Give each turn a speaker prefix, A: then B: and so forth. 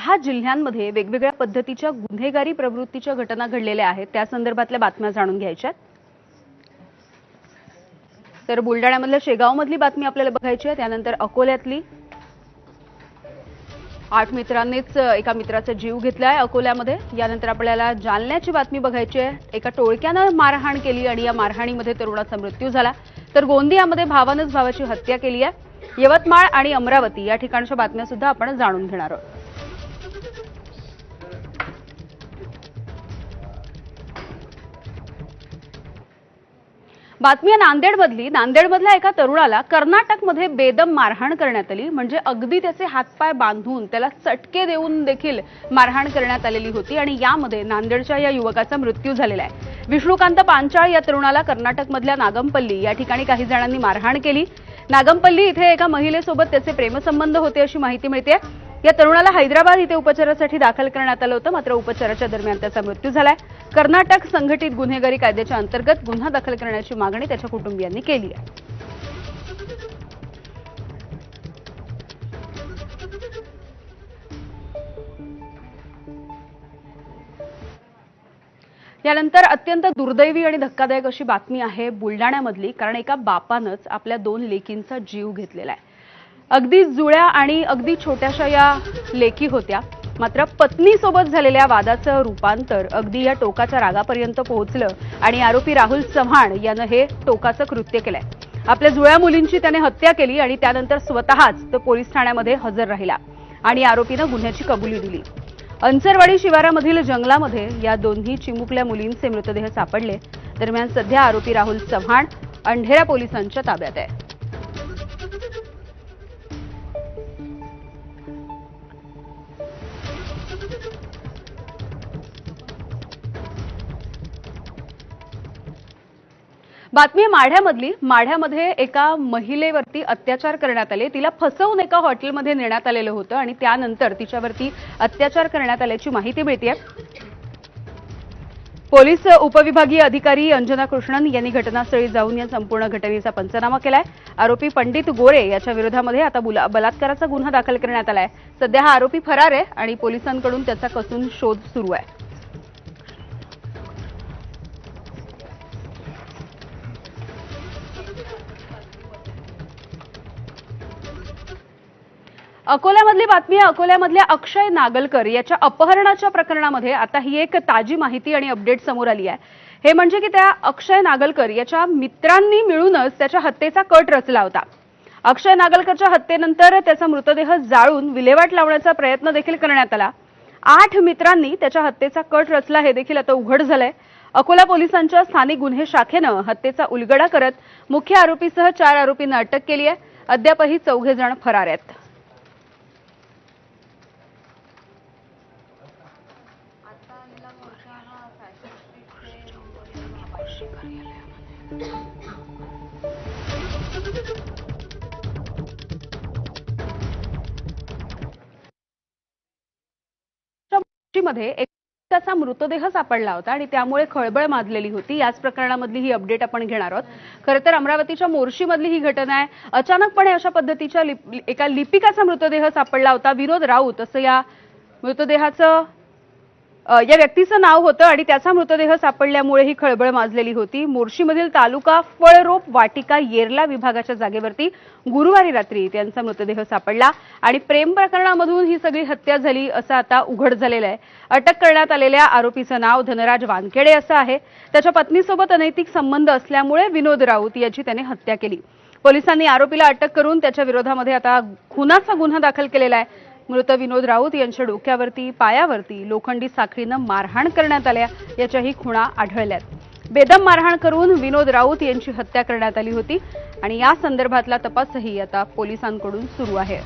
A: सहा जिल्ह्यांमध्ये वेगवेगळ्या पद्धतीच्या गुन्हेगारी प्रवृत्तीच्या घटना घडलेल्या आहेत. त्या संदर्भातल्या बातम्या जाणून घ्यायच्या तर बुलडाण्यामधल्या शेगावमधली बातमी आपल्याला बघायची आहे. त्यानंतर अकोल्यातली. आठ मित्रांनीच एका मित्राचा जीव घेतलाय अकोल्यामध्ये. यानंतर आपल्याला जालन्याची बातमी बघायची आहे. एका टोळक्यानं मारहाण केली आणि या मारहाणीमध्ये तरुणाचा मृत्यू झाला. तर गोंदियामध्ये भावानंच भावाची हत्या केली आहे. यवतमाळ आणि अमरावती या ठिकाणच्या बातम्या सुद्धा आपण जाणून घेणार आहोत. बातमी नांदेडमधली. नांदेडमधल्या एका तरुणाला कर्नाटकमध्ये बेदम मारहाण करण्यात आली. म्हणजे अगदी त्याचे हातपाय बांधून त्याला चटके देऊन देखील मारहाण करण्यात आलेली होती आणि यामध्ये नांदेडच्या या युवकाचा मृत्यू झालेला आहे. विष्णुकांत पांचाळ या तरुणाला कर्नाटकमधल्या नागमपल्ली या ठिकाणी काही जणांनी मारहाण केली. नागमपल्ली इथे एका महिलेसोबत त्याचे प्रेमसंबंध होते अशी माहिती मिळते या तरुणाला हैदराबाद इथे उपचारासाठी दाखल करण्यात आलं होतं. मात्र उपचाराच्या दरम्यान त्याचा मृत्यू झालाय. कर्नाटक संघटित गुन्हेगारी कायद्याच्या अंतर्गत गुन्हा दाखल करण्याची मागणी त्याच्या कुटुंबियांनी केली आहे. यानंतर अत्यंत दुर्दैवी आणि धक्कादायक अशी बातमी आहे बुलढाण्यामधली कारण एका बापानंच आपल्या दोन लेकींचा जीव घेतलेला आहे. अगदी जुळ्या आणि अगदी छोट्याशा या लेखी होत्या. मात्र पत्नीसोबत झालेल्या वादाचं रूपांतर अगदी या टोकाच्या रागापर्यंत पोहोचलं आणि आरोपी राहुल चव्हाण यानं हे टोकाचं कृत्य केलंय. आपल्या जुळ्या मुलींची त्याने हत्या केली आणि त्यानंतर स्वतःच तो पोलीस ठाण्यामध्ये हजर राहिला आणि आरोपीनं गुन्ह्याची कबुली दिली. अंचरवाडी शिवारामधील जंगलामध्ये या दोन्ही चिमुकल्या मुलींचे मृतदेह सापडले. दरम्यान सध्या आरोपी राहुल चव्हाण अंढेरा पोलिसांच्या ताब्यात आहे. बातमी माढ्यामधली. माढ्यामध्ये एका महिलेवरती अत्याचार करण्यात आले. तिला फसवून एका हॉटेलमध्ये नेण्यात आलेलं होतं आणि त्यानंतर तिच्यावरती अत्याचार करण्यात आल्याची माहिती मिळते पोलीस उपविभागीय अधिकारी अंजना कृष्णन यांनी घटनास्थळी जाऊन या संपूर्ण घटनेचा पंचनामा केलाय. आरोपी पंडित गोरे याच्या विरोधामध्ये आता बुला- बलात्काराचा गुन्हा दाखल करण्यात आलाय. सध्या हा आरोपी फरार आहे आणि पोलिसांकडून त्याचा कसून शोध सुरू आहे. अकोल्यामधली बातमी आहे अकोल्यामधल्या अक्षय नागलकर याच्या अपहरणाच्या प्रकरणामध्ये आता ही एक ताजी माहिती आणि अपडेट समोर आली आहे. हे म्हणजे की त्या अक्षय नागलकर याच्या मित्रांनी मिळूनच त्याच्या हत्येचा कट रचला होता. अक्षय नागलकरच्या हत्येनंतर त्याचा मृतदेह जाळून विल्हेवाट लावण्याचा प्रयत्न देखील करण्यात आला. आठ मित्रांनी त्याच्या हत्येचा कट रचला हे देखील आता उघड झालंय. अकोला पोलिसांच्या स्थानिक गुन्हे शाखेनं हत्येचा उलगडा करत मुख्य आरोपीसह चार आरोपींना अटक केली आहे. अद्यापही चौघे जण फरार आहेत. मध्ये एक त्याचा मृतदेह सापडला होता आणि त्यामुळे खळबळ माजलेली होती. याच प्रकरणामधली ही अपडेट आपण घेणार आहोत. खरं तर अमरावतीच्या मोर्शीमधली ही घटना आहे. अचानकपणे अशा पद्धतीच्या लिप- एका लिपिकाचा मृतदेह सापडला होता. विनोद राऊत असं या मृतदेहाचं या व्यक्तीचं नाव होतं आणि त्याचा मृतदेह सापडल्यामुळे ही खळबळ माजलेली होती. मोर्शीमधील तालुका फळरोप वाटिका येरला विभागाच्या जागेवरती गुरुवारी रात्री त्यांचा मृतदेह सापडला आणि प्रेम प्रकरणामधून ही सगळी हत्या झाली असं आता उघड झालेलं आहे. अटक करण्यात आलेल्या आरोपीचं नाव धनराज वानखेडे असं आहे. त्याच्या पत्नीसोबत अनैतिक संबंध असल्यामुळे विनोद राऊत याची त्याने हत्या केली. पोलिसांनी आरोपीला अटक करून त्याच्या विरोधामध्ये आता खुनाचा गुन्हा दाखल केलेला आहे. मृत विनोद राऊत यांच्या डोक्यावरती पायावरती लोखंडी साखळीनं मारहाण करण्यात आल्या याच्याही खुणा आढळल्यात. बेदम मारहाण करून विनोद राऊत यांची हत्या करण्यात आली होती आणि या संदर्भातला तपासही आता पोलिसांकडून सुरू आहे.